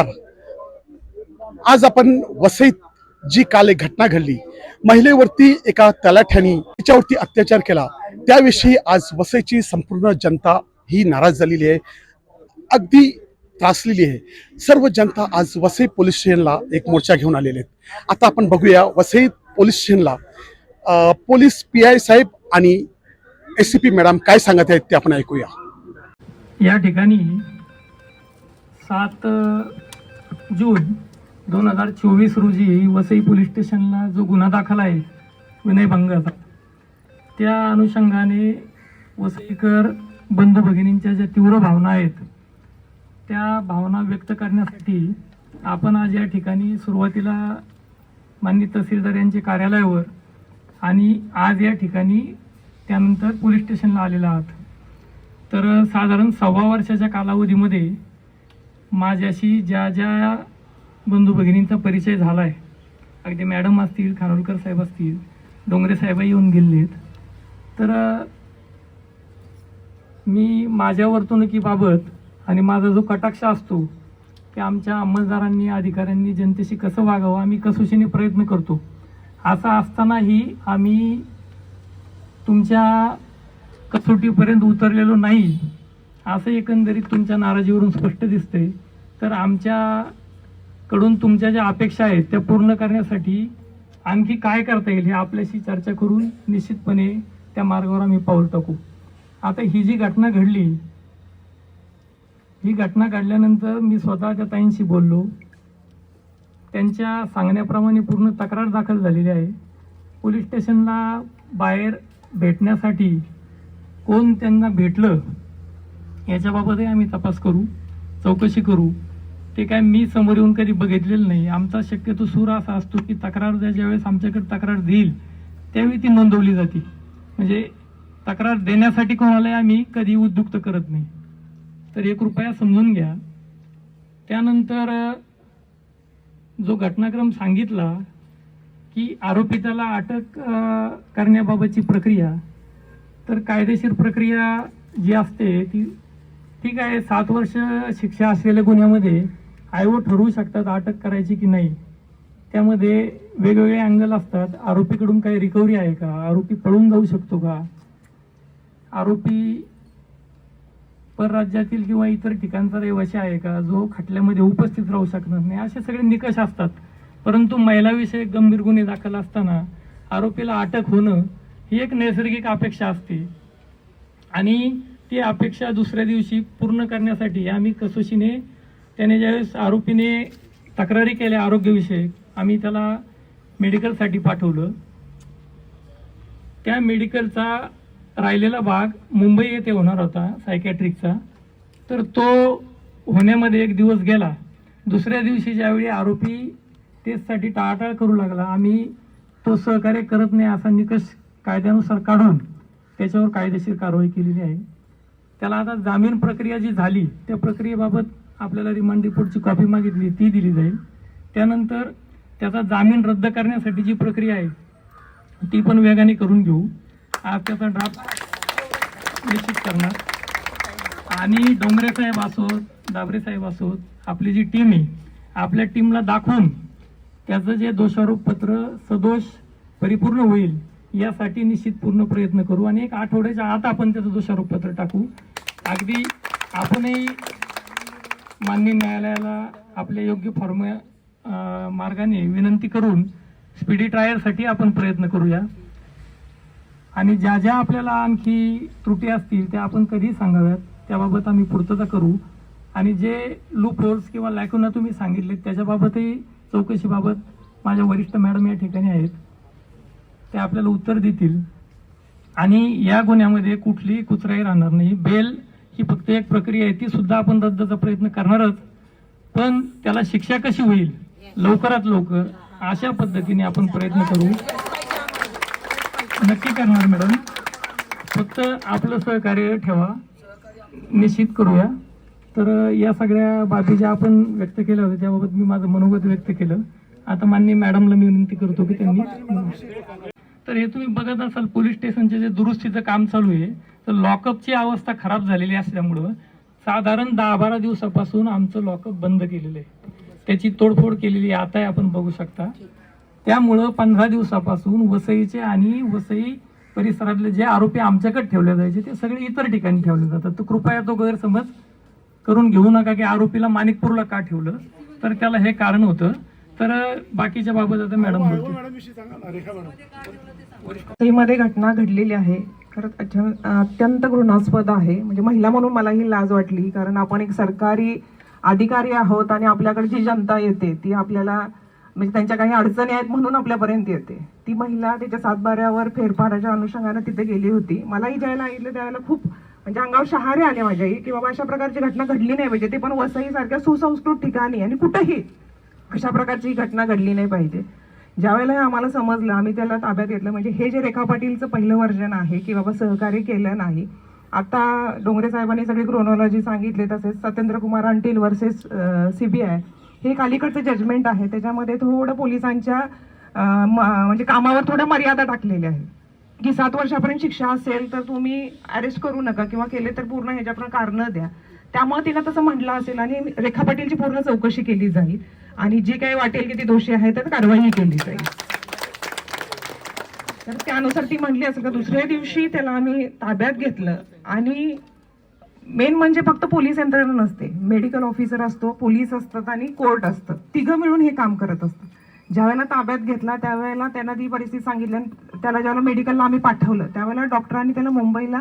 नमस्कार आज आपण वसईत जी काल एक घटना घडली महिलेवरती एका तलाठ्याने तिच्यावरती अत्याचार केला त्याविषयी आज वसईची संपूर्ण जनता ही नाराज झालेली आहे. अगदी त्रासलेली आहे. सर्व जनता आज वसई पोलीस स्टेशनला एक मोर्चा घेऊन आलेले आहेत. आता आपण बघूया वसई पोलीस स्टेशनला पोलीस पी आय साहेब आणि एस सी पी मॅडम काय सांगत आहेत ते आपण ऐकूया. या ठिकाणी सात जून दोन हजार चोवीस रोजी वसई पोलीस स्टेशनला जो गुन्हा दाखल आहे विनयभंगाचा त्या अनुषंगाने वसईकर बंधू भगिनींच्या ज्या तीव्र भावना आहेत त्या भावना व्यक्त करण्यासाठी आपण आज या ठिकाणी सुरुवातीला माननीय तहसीलदार यांच्या कार्यालयावर आणि आज या ठिकाणी त्यानंतर पोलीस स्टेशनला आलेला आहात. तर साधारण सव्वा वर्षाच्या कालावधीमध्ये माझ्याशी ज्या ज्या बंधू भगिनींचा परिचय झाला आहे अगदी मॅडम असतील खानोलकर साहेब असतील डोंगरे साहेबही येऊन गेलेत. तर मी माझ्या वर्तणुकीबाबत आणि माझा जो कटाक्ष असतो की आमच्या अंमलदारांनी अधिकाऱ्यांनी जनतेशी कसं वागावं आम्ही कसोशीने प्रयत्न करतो. असं असतानाही आम्ही तुमच्या कसोटीपर्यंत उतरलेलो नाही. असं एकंदरीत तुमच्या नाराजीवरून स्पष्ट दिसते तर आमच्याकडून तुमच्या ज्या अपेक्षा आहेत त्या पूर्ण करण्यासाठी आणखी काय करता येईल हे आपल्याशी चर्चा करून निश्चितपणे त्या मार्गावर आम्ही पाऊल टाकू. आता ही जी घटना घडली ही घटना घडल्यानंतर मी स्वतः त्या ताईंशी बोललो. त्यांच्या सांगण्याप्रमाणे पूर्ण तक्रार दाखल झालेली आहे. पोलीस स्टेशनला बाहेर भेटण्यासाठी कोण त्यांना भेटलं याच्याबाबतही आम्ही तपास करू चौकशी करू. ते काय मी समोर येऊन कधी बघितलेलं नाही. आमचा शक्यतो सूर असा असतो की तक्रार ज्या ज्यावेळेस आमच्याकडे तक्रार देईल त्यावेळी ती नोंदवली जाते. म्हणजे तक्रार देण्यासाठी कोणालाही आम्ही कधी उद्युक्त करत नाही. तर एक कृपया समजून घ्या. त्यानंतर जो घटनाक्रम सांगितला की आरोपिताला त्याला अटक करण्याबाबतची प्रक्रिया तर कायदेशीर प्रक्रिया जी असते ती ठीक आहे सात वर्ष शिक्षा असलेल्या गुन्ह्यामध्ये आयोग ठरवू शकतात अटक करायची की नाही. त्यामध्ये वेगवेगळे अँगल असतात. आरोपीकडून काही रिकव्हरी आहे का? आरोपी पळून जाऊ शकतो का? आरोपी परराज्यातील किंवा इतर ठिकाणचा रहिवासी आहे का? जो खटल्यामध्ये उपस्थित राहू शकणार नाही. असे सगळे निकष असतात. परंतु महिलाविषयक गंभीर गुन्हे दाखल असताना आरोपीला अटक होणं ही एक नैसर्गिक अपेक्षा असते. आणि ती अपेक्षा दुसऱ्या दिवशी पूर्ण करण्यासाठी आम्ही कसोशीने त्याने ज्यावेळेस आरोपीने तक्रारी केल्या आरोग्यविषयक आम्ही त्याला मेडिकलसाठी पाठवलं. त्या मेडिकलचा राहिलेला भाग मुंबई येथे होणार होता सायकॅट्रिकचा तर तो होण्यामध्ये एक दिवस गेला. दुसऱ्या दिवशी ज्यावेळी आरोपी टेस्टसाठी टाळाटाळ करू लागला आम्ही तो सहकार्य करत नाही असा निकष कायद्यानुसार काढून त्याच्यावर कायदेशीर कारवाई केलेली आहे. त्याला आता जामीन प्रक्रिया जी झाली त्या प्रक्रियेबाबत आपल्याला रिमांड रिपोर्टची कॉपी मागितली ती दिली जाईल. त्यानंतर त्याचा जामीन रद्द करण्यासाठी जी प्रक्रिया आहे ती पण वेगाने करून घेऊ. आज त्याचा ड्राफ्ट निश्चित करणार. आणि डोंगरे साहेब असोत दाबरे साहेब असोत आपली जी टीम आहे आपल्या टीमला दाखवून त्याचं जे दोषारोप पत्र सदोष परिपूर्ण होईल यासाठी निश्चित पूर्ण प्रयत्न करू. आणि एक आठवड्याच्या आत आपण त्याचं दोषारोप पत्र टाकू. अगदी आपणही माननीय न्यायालयाला आपले योग्य फॉर्म मार्गाने विनंती करून स्पीडी ट्रायलसाठी आपण प्रयत्न करूया. आणि ज्या ज्या आपल्याला आणखी त्रुटी असतील त्या आपण कधी सांगाव्यात. त्याबाबत आम्ही पूर्तता करू. आणि जे लूप होल्स किंवा लॅकुना तुम्ही सांगितले त्याच्याबाबतही चौकशीबाबत माझ्या वरिष्ठ मॅडम या ठिकाणी आहेत. ते आपल्याला उत्तर देतील. आणि या गुन्ह्यामध्ये कुठलीही कुचराई राहणार नाही. बेल ही फक्त एक प्रक्रिया आहे ती सुद्धा आपण रद्दचा प्रयत्न करणारच. पण त्याला शिक्षा कशी होईल? लवकरात लवकर अशा पद्धतीने आपण प्रयत्न करू. नक्की करणार मॅडम. फक्त आपलं सहकार्य ठेवा. निश्चित करूया. तर या सगळ्या बाबी ज्या आपण व्यक्त केल्या होत्या त्याबाबत मी माझं मनोगत व्यक्त केलं. आता मान्य मॅडमला मी विनंती करतो की त्यांनी तर हे तुम्ही बघत असाल पोलीस स्टेशनचे जे दुरुस्तीचं काम चालू आहे तर लॉकअपची अवस्था खराब झालेली असल्यामुळं साधारण दहा बारा दिवसापासून आमचं लॉकअप बंद केलेलं आहे. त्याची तोडफोड केलेली आहे आता आपण बघू शकता. त्यामुळं पंधरा दिवसापासून वसईचे आणि वसई परिसरातले जे आरोपी आमच्याकडे ठेवले जायचे ते सगळे इतर ठिकाणी ठेवले जातात. तर कृपया तो गैरसमज करून घेऊ नका की आरोपीला माणिकपूरला का ठेवलं? तर त्याला हे कारण होतं. तर बाकीच्या बाबत आता मॅडममध्ये घटना घडलेली आहे. खरंच अत्यंत घृणास्पद आहे. म्हणजे महिला म्हणून मला ही लाज वाटली कारण आपण एक सरकारी अधिकारी आहोत आणि आपल्याकडे जी जनता येते ती आपल्याला म्हणजे त्यांच्या काही अडचणी आहेत म्हणून आपल्यापर्यंत येते. ती महिला त्याच्या सातबाऱ्यावर फेरफाराच्या अनुषंगाने तिथे गेली होती. मलाही ज्यावेळेला ऐकलं त्यावेळेला खूप म्हणजे अंगावर शहारे आले माझ्याही की बाबा अशा प्रकारची घटना घडली नाही पाहिजे. ते पण वसईसारख्या सुसंस्कृत ठिकाणी आणि कुठंही अशा प्रकारची घटना घडली नाही पाहिजे. ज्यावेळेला हे आम्हाला समजलं आम्ही त्याला ताब्यात घेतलं. म्हणजे हे जे रेखा पाटीलचं पहिलं वर्जन आहे की बाबा सहकार्य केलं नाही आता डोंगरे साहेबांनी सगळी क्रोनॉलॉजी सांगितली तसेच सत्येंद्र कुमार अंटील वर्सेस सीबीआय हे अलीकडचं जजमेंट आहे. त्याच्यामध्ये थोडं पोलिसांच्या म्हणजे कामावर थोड्या मर्यादा टाकलेल्या आहेत की सात वर्षापर्यंत शिक्षा असेल तर तुम्ही अरेस्ट करू नका किंवा केले तर पूर्ण ह्याच्यापर्यंत कारणं द्या. त्यामुळे तिला तसं म्हटलं असेल आणि रेखा पाटीलची पूर्ण चौकशी केली जाईल. आणि जी काही वाटेल की ती दोषी आहे तर कारवाई केली जाईल. तर त्यानुसार ती म्हटली असेल का दुसऱ्या दिवशी त्याला आम्ही ताब्यात घेतलं. आणि मेन म्हणजे फक्त पोलीस यंत्रणा नसते. मेडिकल ऑफिसर असतो पोलीस असतात आणि कोर्ट असतं. तिघं मिळून हे काम करत असतात. ज्यावेळेला ताब्यात घेतला त्यावेळेला त्यांना ती परिस्थिती सांगितली आणि त्याला ज्यावेळेला मेडिकलला आम्ही पाठवलं त्यावेळेला डॉक्टरांनी त्याला मुंबईला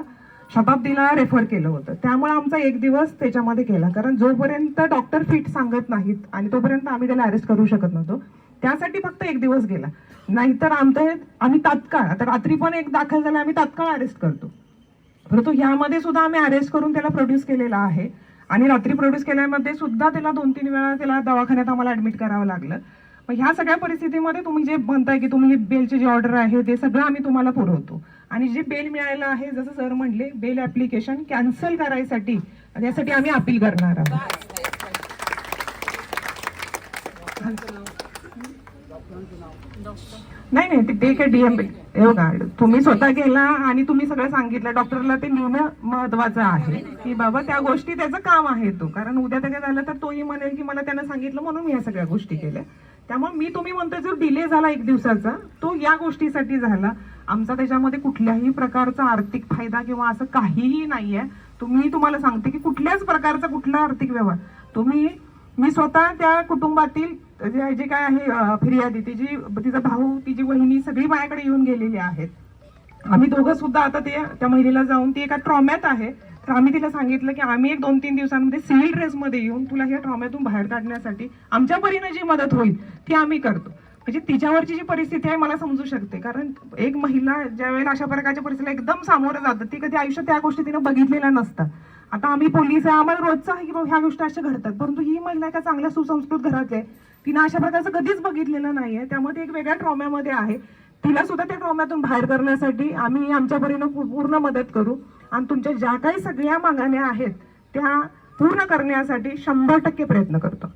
शताब्दीला रेफर केलं होतं. त्यामुळे आमचा एक दिवस त्याच्यामध्ये केला कारण जोपर्यंत डॉक्टर फिट सांगत नाहीत आणि तोपर्यंत आम्ही त्याला अरेस्ट करू शकत नव्हतो त्यासाठी फक्त एक दिवस गेला. नाहीतर आमचं आम्ही तात्काळ आता रात्री पण एक दाखल झाला आम्ही तात्काळ अरेस्ट करतो. परंतु ह्यामध्ये सुद्धा आम्ही अरेस्ट करून त्याला प्रोड्यूस केलेला आहे. आणि रात्री प्रोड्यूस केल्यामध्ये सुद्धा त्याला दोन तीन वेळा त्याला दवाखान्यात आम्हाला ऍडमिट करावं लागलं. मग ह्या सगळ्या परिस्थितीमध्ये तुम्ही जे म्हणताय की तुम्ही बेलचे जे ऑर्डर आहे ते सगळं आम्ही तुम्हाला पुरवतो. आणि जे बेल मिळालं आहे जसं सर म्हणले बेल ऍप्लिकेशन कॅन्सल करायसाठी त्यासाठी आम्ही अपील करणार आहोत. नाही नाही ते- काय डीएम बघा तुम्ही स्वतः गेला आणि तुम्ही सगळं सांगितलं. डॉक्टरला ते लिहिणं महत्वाचं आहे. की बाबा त्या गोष्टी त्याचं काम आहे तो. कारण उद्या त्या काय झालं तर तोही म्हणेल की मला त्यानं सांगितलं म्हणून मी या सगळ्या गोष्टी केल्या. त्यामुळे मी तुम्ही म्हणतोय जो डिले झाला एक दिवसाचा तो या गोष्टीसाठी झाला. आमचा त्याच्यामध्ये कुठल्याही प्रकारचा आर्थिक फायदा किंवा असं काहीही नाहीये. तुम्ही तुम्हाला सांगते की कुठल्याच प्रकारचा कुठला आर्थिक व्यवहार. तुम्ही मी स्वतः त्या कुटुंबातील जे जे काय आहे फिर्यादी तिची तिचा भाऊ तिची वहिनी सगळी माझ्याकडे येऊन गेलेली आहेत. आम्ही दोघं सुद्धा आता ते त्या महिलेला जाऊन ती एका ट्रॉम्यात आहे. तर आम्ही तिला सांगितलं की आम्ही एक दोन तीन दिवसांमध्ये सिव्हिल ड्रेसमध्ये येऊन तुला ह्या ट्रॉम्यातून बाहेर काढण्यासाठी आमच्या परीनं जी मदत होईल ती आम्ही करतो. म्हणजे तिच्यावरची जी परिस्थिती आहे मला समजू शकते. कारण एक महिला ज्या वेळेला अशा प्रकारच्या परिस्थितीला एकदम सामोरं जातं ती कधी आयुष्यात त्या गोष्टी तिनं बघितलेल्या नसतात. आता आम्ही पोलीस आहे आम्हाला रोजचं आहे की बाबा ह्या गोष्टी अशा घडतात. परंतु ही महिला एका चांगल्या सुसंस्कृत घरात आहे. तिनं अशा प्रकारचं कधीच बघितलेलं नाही आहे त्यामध्ये एक वेगळ्या ट्रॉम्यामध्ये आहे. तिला सुद्धा त्या ट्रॉम्यातून बाहेर करण्यासाठी आम्ही आमच्या परीनं पूर्ण मदत करू. आणि तुमच्या ज्या काही सगळ्या मागण्या आहेत त्या पूर्ण करण्यासाठी शंभर टक्के प्रयत्न करतो.